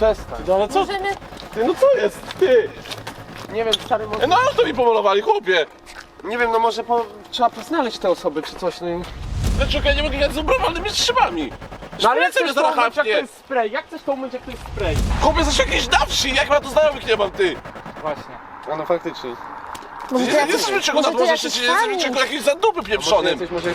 Przestań. No ale co? Możemy... Ty, no co jest? Ty! Nie wiem, stary, może... No ale to mi pomalowali, chłopie! Nie wiem, no może po... trzeba poznaleźć te osoby czy coś, no i... Dlaczego ja nie mogę grać z obrywanymi strzybami? No ale jak chcesz mnie to umyć, jak to jest spray? Jak chcesz to umyć, jak to jest spray? Chłopie, jesteś jakiś na wsi, jak ja tu znajomych nie mam, ty! Właśnie. A no faktycznie. Może Ty to nie jakiś- jesteśmy czego może na to dworze, jakiś jesteśmy jesteśmy pamięć. czego jakiś zadupy Może pieprzonym! jesteś, może...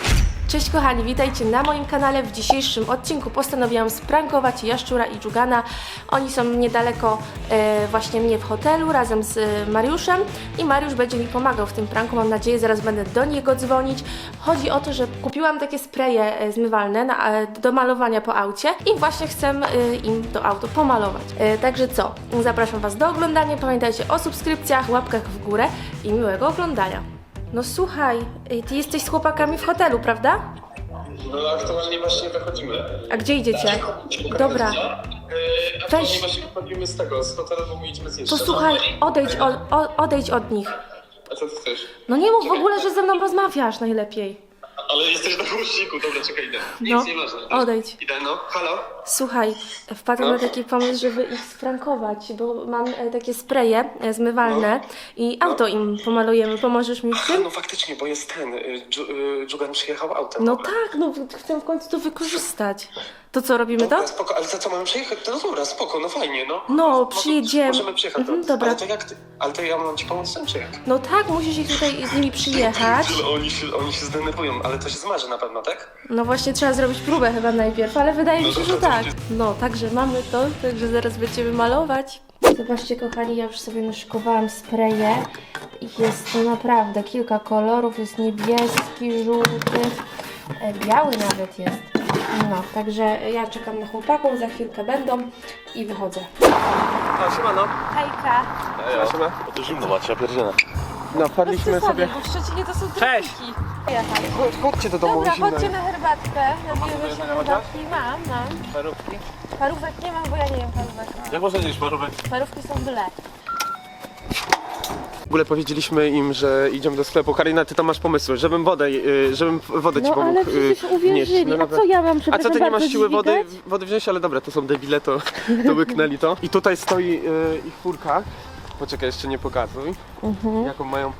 Cześć kochani, witajcie na moim kanale. W dzisiejszym odcinku postanowiłam sprankować Jaszczura i Dżugana. Oni są niedaleko e, właśnie mnie w hotelu razem z e, Mariuszem i Mariusz będzie mi pomagał w tym pranku. Mam nadzieję, zaraz będę do niego dzwonić. Chodzi o to, że kupiłam takie spreje e, zmywalne na, e, do malowania po aucie i właśnie chcę e, im to auto pomalować. E, także co, zapraszam Was do oglądania. Pamiętajcie o subskrypcjach, łapkach w górę i miłego oglądania. No słuchaj, ej, ty jesteś z chłopakami w hotelu, prawda? No aktualnie właśnie wychodzimy. A gdzie idziecie? Dobra, Yy, aktualnie Weź. właśnie wychodzimy z tego, z hotelu, bo my idziemy zjeść. to słuchaj, odejdź, o, o, odejdź od nich. A co ty chcesz? No nie mów w ogóle, że ze mną rozmawiasz najlepiej. Ale jesteś na głośniku, dobra, czekaj, idę. Nic No, nie ważne. odejdź. Idę, no. Halo? Słuchaj, wpadłam na taki pomysł, żeby ich sprankować, bo mam e, takie spreje e, zmywalne i auto im pomalujemy. Pomożesz mi w tym? no faktycznie, bo jest ten, y, Dżu- y, Dżugan przyjechał autem. No Dobra. tak, no chcę w końcu to wykorzystać. To co, robimy to? Dobra, spoko, ale za co mamy przyjechać? No dobra, spoko, no fajnie, no. No, przyjedziemy. Możemy przyjechać. Mhm, no. dobra. Ale to jak ty? Ale to ja mam ci pomóc tym, czy jak? No tak, musisz ich tutaj z nimi przyjechać. Ale oni się, oni się zdenerwują, ale to się zmarzy na pewno, tak? No właśnie trzeba zrobić próbę chyba najpierw, ale wydaje mi się, że tak. No, także mamy to, także zaraz będziemy malować. Zobaczcie kochani, ja już sobie naszykowałam spreje. Jest to naprawdę kilka kolorów, jest niebieski, żółty, e, biały nawet jest. No, także ja czekam na chłopaków, za chwilkę będą i wychodzę. A, siemano. Hejka! Siema, siema. Bo to zimno macie, ja pierdzielę. No, wpadliśmy sobie... bo w Szczecinie to są Cześć. Chodźcie do domu, Dobra, zimno chodźcie jest. na herbatkę. Napijemy się herbatki. Mam, mam. Parówki? Parówek nie mam, bo ja nie jem parówek. Jak można jeść parówek? Parówki są byle. W ogóle powiedzieliśmy im, że idziemy do sklepu. Karina, ty tam masz pomysły, żebym wodę, y, żebym wodę ci No pomógł ale y, przecież uwierzyli. wnieść. No A dobra. co ja mam, A przepraszam co ty nie bardzo, masz siły wody, dźwigać? wody wziąć? Ale dobra, to są debile, to, to łyknęli to. I tutaj stoi y, ich furka. Poczekaj, jeszcze nie pokazuj. Mhm. Jaką mają e,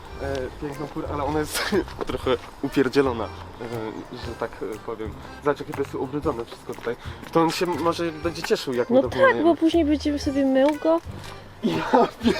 piękną furę, ale ona jest trochę upierdzielona, e, że tak e, powiem. Zobacz, jakie to jest ubrudzone wszystko tutaj. To on się może będzie cieszył, jak No my tak, bo później będziemy sobie mył go.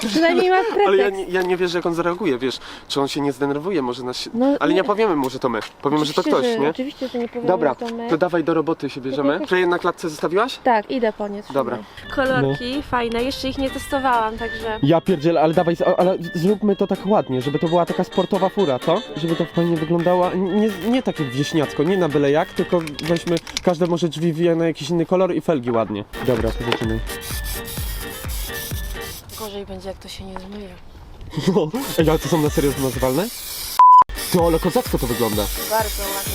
Przynajmniej ma pretekst. Ale ja nie, ja nie wierzę, jak on zareaguje, wiesz, czy on się nie zdenerwuje, może nas. No, Ale nie. nie powiemy mu, że to my. Powiemy, że to ktoś, że- nie? Oczywiście, że nie powiem, Dobra, że to my. to dawaj do roboty się bierzemy. Czy na klatce zostawiłaś? Tak, idę po nie. trzymaj. Dobra. Kolorki fajne, jeszcze ich nie testowałam, także... Ja pierdzielę, ale dawaj, ale zróbmy to tak ładnie, żeby to była taka sportowa fura, co? Żeby to fajnie wyglądało, nie, nie takie wieśniacko, nie na byle jak, tylko weźmy, każde może drzwi wije na jakiś inny kolor i felgi ładnie. Dobra, to zaczynaj. Gorzej będzie, jak to się nie zmyje. No, ej, ale to są na serio zmazywalne? To ale kozacko to wygląda. Bardzo ładnie.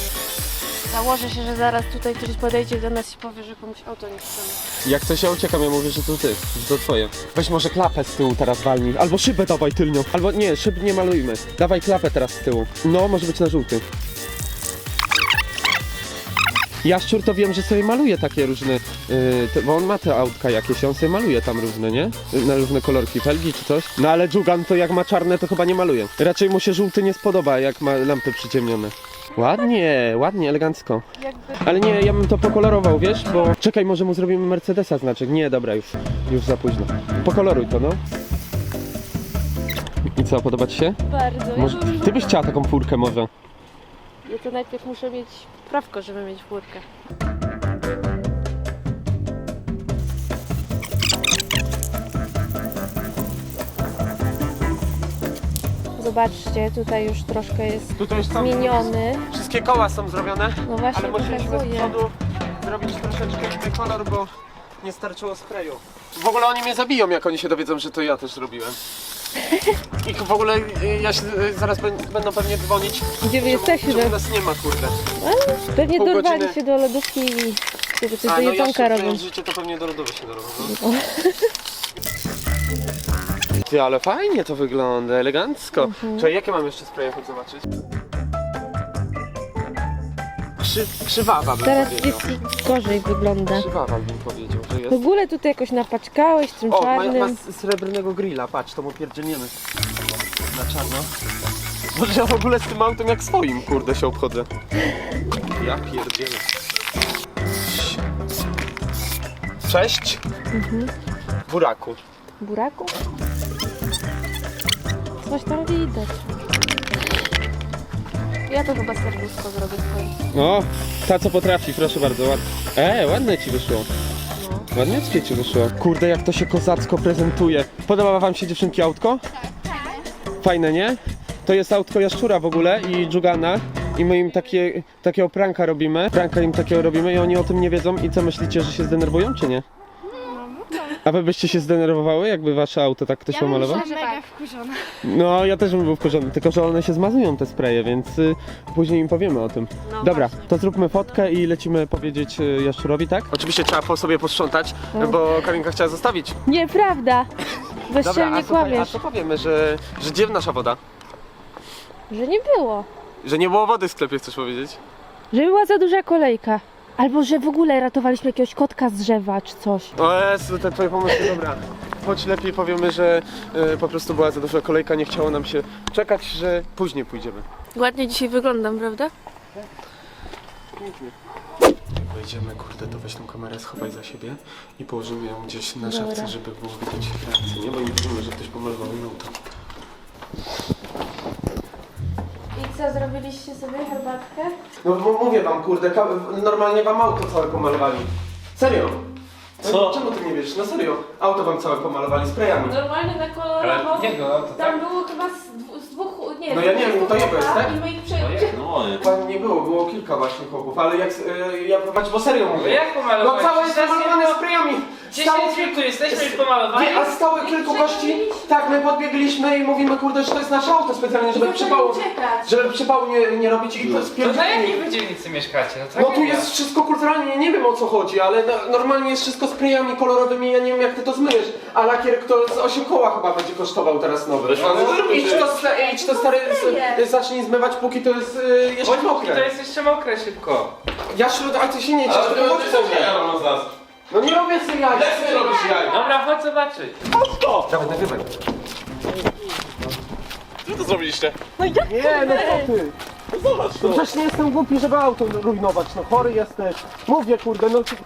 Założę się, że zaraz tutaj ktoś podejdzie do nas i powie, że komuś auto nie chcemy. Jak coś ja uciekam, ja mówię, że to ty, że to twoje. Weź może klapę z tyłu teraz walnij, albo szybę dawaj tylnią. Albo nie, szyb nie malujmy. Dawaj klapę teraz z tyłu. No, może być na żółty. Jaszczur to wiem, że sobie maluje takie różne, yy, te, bo on ma te autka jakieś, on sobie maluje tam różne, nie? Yy, Na różne kolorki, felgi czy coś. No ale Dżugan to jak ma czarne, to chyba nie maluje. Raczej mu się żółty nie spodoba, jak ma lampy przyciemnione. Ładnie, ładnie, elegancko. Ale nie, ja bym to pokolorował, wiesz, bo... Czekaj, może mu zrobimy Mercedesa znaczek. Nie, dobra, już, już za późno. Pokoloruj to, no. I co, podoba ci się? Bardzo. Może... Ty byś chciała taką furkę może. Ja to najpierw muszę mieć prawko, żeby mieć furkę. Zobaczcie, tutaj już troszkę jest Tutaj już są... zmieniony. Wszystkie koła są zrobione, No właśnie, ale musieliśmy z pokazuję. przodu zrobić troszeczkę inny kolor, bo nie starczyło sprayu. W ogóle oni mnie zabiją, jak oni się dowiedzą, że to ja też zrobiłem. I w ogóle y, ja się, y, zaraz bę- będą pewnie dzwonić. Gdzie wy jesteście? Że u nas nie ma, kurde. Pewnie pół dorwali godziny. się do lodówki i żeby coś A, do no jedzonka ja robią. życie to pewnie do lodówy się dorobią. No. Ty, ale fajnie to wygląda, elegancko. Mhm. Czy jakie mam jeszcze chodź zobaczyć? Krzy, krzywawa bym Teraz powiedział. jest gorzej wygląda. Krzywawa bym powiedział, że W jest. ogóle tutaj jakoś napaczkałeś tym O, ma, ma czarnym. s- srebrnego grilla, patrz, to mu pierdzielniemy. Na czarno. Może ja w ogóle z tym autem jak swoim, kurde, się obchodzę. Ja pierdzielę. Cześć. Buraku. Buraku? Coś tam widać. Ja to chyba serduszko zrobię swoje. No, ta co potrafi, proszę bardzo. Ład... E, ładne ci wyszło. Ładnieckie ci wyszło. Kurde, jak to się kozacko prezentuje. Podoba wam się dziewczynki autko? Fajne, nie? To jest autko Jaszczura w ogóle i Dżugana. I my im takie, takiego pranka robimy. Pranka im takiego robimy i oni o tym nie wiedzą. I co myślicie, że się zdenerwują, czy nie? A wy byście się zdenerwowały, jakby wasze auto tak ktoś pomalował? mega wkurzona. No, ja też bym był wkurzony, tylko że one się zmazują te spreje, więc y, później im powiemy o tym. Dobra, to zróbmy fotkę i lecimy powiedzieć y, Jaszczurowi, tak? Oczywiście trzeba po sobie posprzątać, bo Karinka chciała zostawić. Nieprawda! Bezczelnie słuchaj, a kłamiesz, co powiemy, że, że gdzie nasza woda? że nie było. Że nie było wody w sklepie, chcesz powiedzieć? Że była za duża kolejka. Albo że w ogóle ratowaliśmy jakiegoś kotka z drzewa czy coś. O Jezu, te twoje pomysły, dobra. Choć lepiej powiemy, że y, po prostu była za duża kolejka, nie chciało nam się czekać, że później pójdziemy. Ładnie dzisiaj wyglądam, prawda? Wejdziemy, kurde, to weź tą kamerę, schowaj za siebie i położymy ją gdzieś na szafce, żeby było widać reakcję, nie? Bo nie wiemy, że ktoś pomalował to. I co, zrobiliście sobie herbatkę? No bo mówię wam, kurde, ka- normalnie wam auto całe pomalowali. Serio? No, Co? Czemu ty nie wiesz? No serio, auto wam całe pomalowali sprayami. Normalnie na kolorowo. Tam było chyba z, dwu- z dwóch, nie, No z ja nie wiem, to jego jest, tak? I my ich prze... No moje. Chyba nie było, było kilka właśnie chłopów, ale jak, y, ja popatrz, bo serio mówię. Jak No pomalowałeś? całe jest Teraz pomalowane jedno- sprayami. 10 minut tu jesteśmy już pomalowani. Nie, a stały kilku gości, tak, my podbiegliśmy i mówimy, kurde, że to jest nasze auto specjalnie, żeby zaczęli przypału, uciekać. żeby przypału nie, nie robić i to jest No to pierdzielenie. jakiej wy dzielnicy mieszkacie? No, No tak tu jest wszystko kulturalnie, nie wiem o co chodzi, ale no, normalnie jest wszystko sprayami kolorowymi, ja nie wiem jak ty to zmyjesz, a lakier to z 8 koła chyba będzie kosztował teraz nowy. Weź pan zrób Idź to, sta- idź to stary, z, zacznij zmywać póki to jest y, jeszcze Chodź, to mokre. jest jeszcze mokre szybko. Ja śród, a ty się nie ciesz, Ale to to jest sobie. ja mam z nas. No nie robię sobie jaj. Jak ty robisz jaj? Dobra, chodź zobaczyć. Dawaj, nagrywaj. Co to zrobiliście? Nie, no co ty? No zobacz No to. przecież nie jestem głupi, żeby auto rujnować, no chory jesteś. Mówię kurde, no... ty-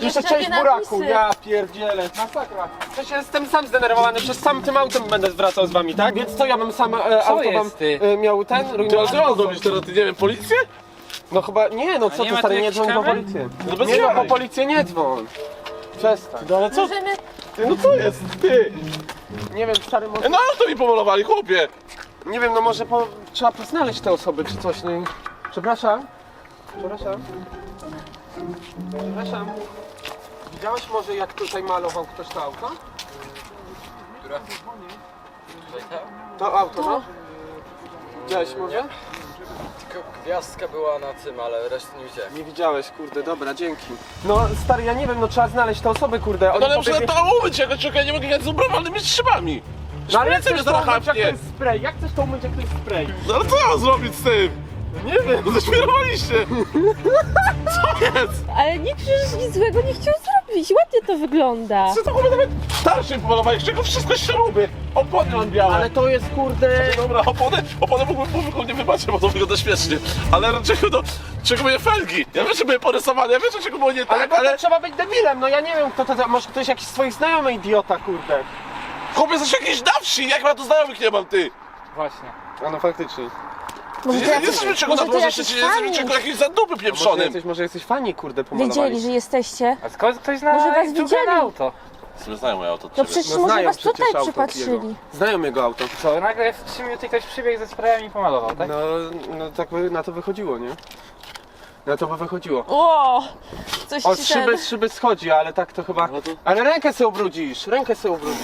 Jeszcze część buraku, napisy. ja pierdzielę, masakra. Przecież jestem sam zdenerwowany, przez sam tym autem będę wracał z wami, tak? Więc co ja bym sam e, auto jest, wam ty? e, miał ten rujnować? co mam zrobić teraz? Ty nie wiem, policję? No chyba, nie no co nie ty ma stary, tu nie jakichś dzwoń po kamer? policję. No bez Nie no, po jaj. policję nie dzwoń. Przestań. No ale co? Możemy... Ty, no co jest? Ty! Nie wiem, stary, może... No auto mi pomalowali, chłopie! Nie wiem, no może po... trzeba poznaleźć te osoby czy coś, no i... Przepraszam. Przepraszam. Przepraszam. Widziałeś może jak tutaj malował ktoś to auto? To auto, no. Widziałeś może? Tylko gwiazdka była na tym, ale reszty nie widziałem. Nie widziałeś, kurde, dobra, dzięki. No stary, ja nie wiem, no trzeba znaleźć te osoby, kurde. No Oni ale muszę pobiegli- to umyć, jakoś czekaj, nie mogę jechać z ubrywalnymi strzybami. No ale jak Szprycę chcesz to umyć, jak to jest spray? Jak chcesz to umyć, jak to jest spray? No ale co ja mam zrobić z tym? Nie wiem. No zaśmierowaliście! Co jest? Ale nikt przecież nic złego nie chciał zrobić. Ładnie to wygląda. Co to chyba nawet starszy pomalowałeś, czego wszystko śruby! Opony mam białe! Ale to jest, kurde... Dobra, opony, opony mógłbym pół nie wybaczyć, bo to wygląda śmiesznie. Ale czego, no, czego moje felgi? Ja wiem, że były porysowane, ja wiem, że czego było nie Ale, tak, ale... to trzeba być debilem, no ja nie wiem kto to, może ktoś jakiś swoich znajomy idiota, kurde. Chłopie, jesteś jakiś na wsi, jak ja tu znajomych nie mam, ty! Właśnie. A no faktycznie. Ty nie, jesteśmy czego na jakiś czy nie jesteśmy fani. czego jakiś zadupy Może pieprzonym. jesteś, może jesteś fani, kurde, pomalowali. Wiedzieli, że jesteście. A skąd ktoś zna Może was widzieli? auto? Znają moje auto od No ciebie. przecież No może znają was przecież tutaj auto przypatrzyli. jego. Znają jego auto. Co, nagle w 3 minuty ktoś przybiegł ze sprayami i pomalował, tak? No, no tak by na to wychodziło, nie? Na to by wychodziło. O, coś Od ci szyby, ten... z szyby schodzi, ale tak to chyba... No to- Ale rękę sobie ubrudzisz, rękę sobie ubrudzisz.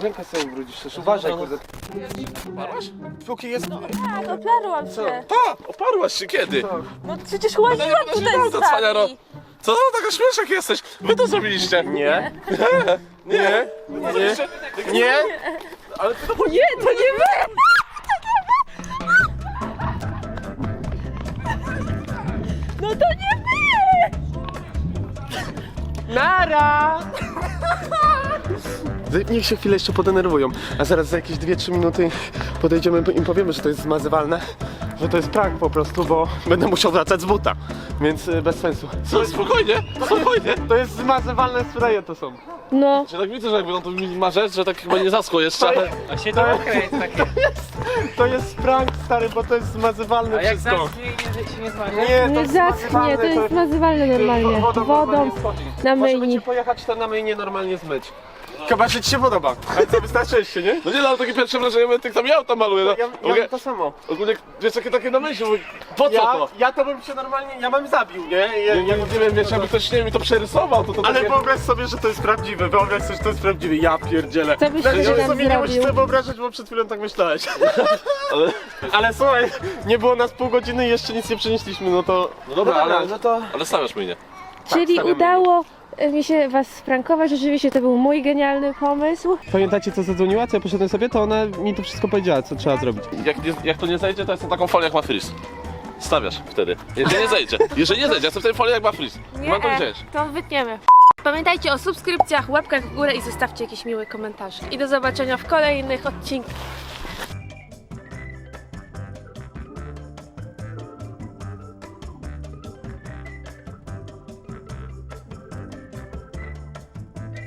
Rękę sobie ubrudzisz, też uważaj, kurde. Oparłaś? Póki jest... Tak, oparłam się. Tak, oparłaś się kiedy? No przecież łaziłam No, tutaj no, z to cwania ro- wami. Co to taka śmieszek jesteś? Wy to zrobiliście. Nie, nie, nie, Zrobiliście? nie. Ale ty to Nie, to nie wy! No to nie Nara! Niech się chwilę jeszcze podenerwują, a zaraz za jakieś 2-3 minuty podejdziemy i im powiemy, że to jest zmazywalne, że to jest prank po prostu, bo będę musiał wracać z buta, więc y, bez sensu. Co, spokojnie, spokojnie. To jest zmazywalne spraye to są. No. Czy tak widzę, że jakby on to mi ma rzecz, że tak chyba nie zaschło jeszcze. A się to jest takie. To jest prank stary, bo to jest zmazywalne A jak wszystko. zacznie i się nie zmarzy? Nie, Nie zaschnie, zmazywalne, to jest zmazywalne normalnie. Wodą, Wodą normalnie schodzi. na Możemy myjni. ci pojechać to na myjnie normalnie zmyć. Chyba, że ci się podoba. Ale co, wystarczyliście, nie? No nie, no ale takie pierwsze wrażenie, my tych tam ja tam maluję. No. Ja, ja Ogólnie, mam to samo. ogólnie wiesz, jakie takie na myśli, mówię, po co Ja, to? ja to bym się normalnie, ja bym zabił, nie? Ja, Ja, ja nie wiem, wiesz, jakby ktoś nie wiem, mi to przerysował, to to Ale takie... wyobraź sobie, że to jest prawdziwe, wyobraź sobie, że to jest prawdziwe, ja pierdzielę. Co byś Znaczy, nam sobie nie musisz zrobił? sobie wyobrażać, bo przed chwilą tak myślałeś. Ale... Ale słuchaj, nie było nas pół godziny i jeszcze nic nie przenieśliśmy, no to... No dobra, ale, no to... ale stawiasz mnie, nie? Czyli stawiamy udało mi się was sprankować, rzeczywiście to był mój genialny pomysł. Pamiętacie co zadzwoniła, co ja poszedłem sobie, to ona mi to wszystko powiedziała, co trzeba zrobić. Jak, nie, jak to nie zejdzie, to jest na taką folię jak ma frizz. Stawiasz wtedy. Jeżeli nie zejdzie. Jeżeli nie zejdzie, ja chcę wtedy folię jak ma frizz. Mam to wziąć. to wytniemy. Pamiętajcie o subskrypcjach, łapkach w górę i zostawcie jakiś miły komentarz. I do zobaczenia w kolejnych odcinkach.